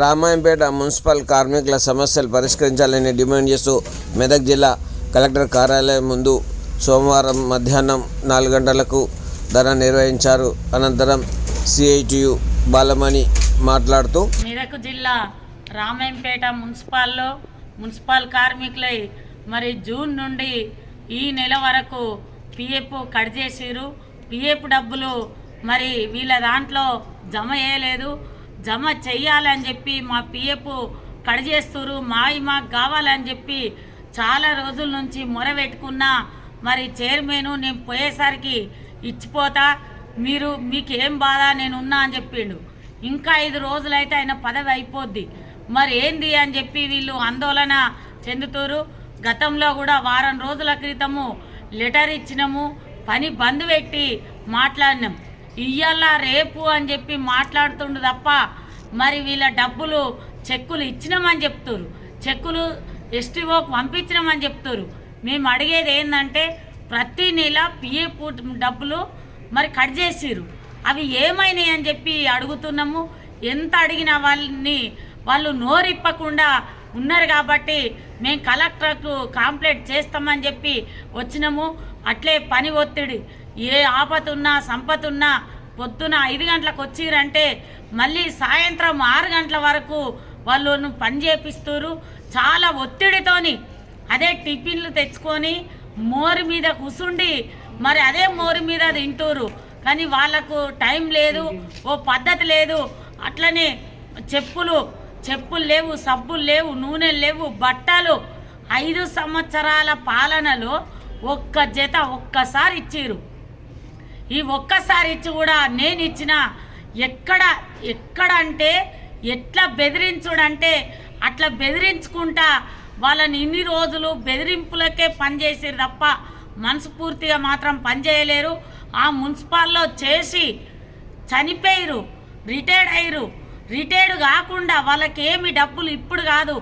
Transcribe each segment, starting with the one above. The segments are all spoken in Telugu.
రామాయంపేట మున్సిపల్ కార్మికుల సమస్యలు పరిష్కరించాలని డిమాండ్ చేస్తూ మెదక్ జిల్లా కలెక్టర్ కార్యాలయం ముందు సోమవారం మధ్యాహ్నం నాలుగు గంటలకు ధర నిర్వహించారు. అనంతరం సిఐటియు బాలమణి మాట్లాడుతూ మెదక్ జిల్లా రామాయంపేట మున్సిపాల్లో మున్సిపల్ కార్మికులై మరి జూన్ నుండి ఈ నెల వరకు పిఎఫ్ కట్ చేసిరు పిఎఫ్ డబ్బులు మరి వీళ్ళ దాంట్లో జమ చేయలేదు. జమ చెయ్యాలని చెప్పి మా పిఎఫ్ కడజేస్తురు మావి మాకు కావాలని చెప్పి చాలా రోజుల నుంచి మొర పెట్టుకున్నా మరి చైర్మన్ నేను పోయేసరికి ఇచ్చిపోతా మీరు మీకు ఏం బాధ నేను ఉన్నా అని చెప్పిండు. ఇంకా ఐదు రోజులైతే ఆయన పదవి అయిపోద్ది. మరి ఏంది అని చెప్పి వీళ్ళు ఆందోళన చెందుతారు. గతంలో కూడా వారం రోజుల క్రితము లెటర్ ఇచ్చినాము పని బంద్ పెట్టి మాట్లాడినాం. ఇయ్యాల రేపు అని చెప్పి మాట్లాడుతుండు తప్ప మరి వీళ్ళ డబ్బులు చెక్కులు ఇచ్చినామని చెప్తారు. చెక్కులు ఎస్టీఓకి పంపించినామని చెప్తారు. మేము అడిగేది ఏంటంటే ప్రతి నెల పిఎఫ్ డబ్బులు మరి కట్ చేసిరు అవి ఏమైనాయి అని చెప్పి అడుగుతున్నాము. ఎంత అడిగిన వాళ్ళని వాళ్ళు నోరిప్పకుండా ఉన్నారు కాబట్టి మేము కలెక్టర్కు కాంప్లైంట్ చేస్తామని చెప్పి వచ్చినాము. అట్లే పని ఒత్తిడి. ఏ ఆపతున్నా సంపతున్నా పొద్దున ఐదు గంటలకు వచ్చిరంటే మళ్ళీ సాయంత్రం ఆరు గంటల వరకు వాళ్ళు పని చేపిస్తారు. చాలా ఒత్తిడితోని అదే టిఫిన్లు తెచ్చుకొని మోరు మీద కూసుండి మరి అదే మోరు మీద తింటూరు. కానీ వాళ్ళకు టైం లేదు ఓ పద్ధతి లేదు. అట్లనే చెప్పులు చెప్పులు లేవు సబ్బులు లేవు నూనెలు లేవు బట్టలు ఐదు సంవత్సరాల పాలనలో ఒక్క జత ఒక్కసారి ఇచ్చిరు. ఈ ఒక్కసారి ఇచ్చి కూడా నేను ఇచ్చిన ఎక్కడ ఎక్కడ అంటే ఎట్లా బెదిరించుడంటే అట్లా బెదిరించుకుంటా వాళ్ళని ఇన్ని రోజులు బెదిరింపులకే పనిచేసారు తప్ప మనస్ఫూర్తిగా మాత్రం పనిచేయలేరు. ఆ మున్సిపాల్లో చేసి చనిపోయారు రిటైర్డ్ అయ్యారు రిటైర్డ్ కాకుండా వాళ్ళకి ఏమి డబ్బులు ఇప్పుడు కాదు.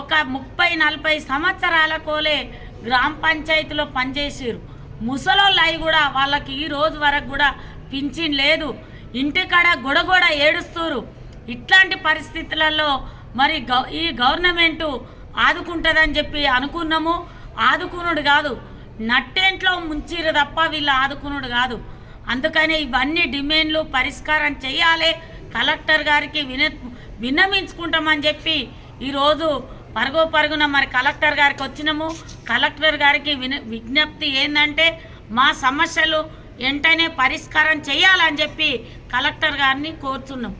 ఒక ముప్పై నలభై సంవత్సరాల కోలే గ్రామ పంచాయతీలో పనిచేసారు. ముసలోళ్ళు అయి కూడా వాళ్ళకి ఈ రోజు వరకు కూడా పింఛన్ లేదు. ఇంటికాడ గొడగొడ ఏడుస్తారు ఇట్లాంటి పరిస్థితులలో మరి గవ ఈ గవర్నమెంటు ఆదుకుంటుందని చెప్పి అనుకున్నాము. ఆదుకునుడు కాదు. నట్టేంట్లో ముంచిరు తప్ప వీళ్ళు ఆదుకునుడు కాదు. అందుకనే ఇవన్నీ డిమాండ్లు పరిష్కారం చేయాలి. కలెక్టర్ గారికి విన విన్నమించుకుంటామని చెప్పి ఈరోజు పరుగు పరుగున మరి కలెక్టర్ గారికి వచ్చినాము. కలెక్టర్ గారికి విన విజ్ఞప్తి ఏంటంటే మా సమస్యలు వెంటనే పరిష్కారం చేయాలని చెప్పి కలెక్టర్ గారిని కోరుతున్నాం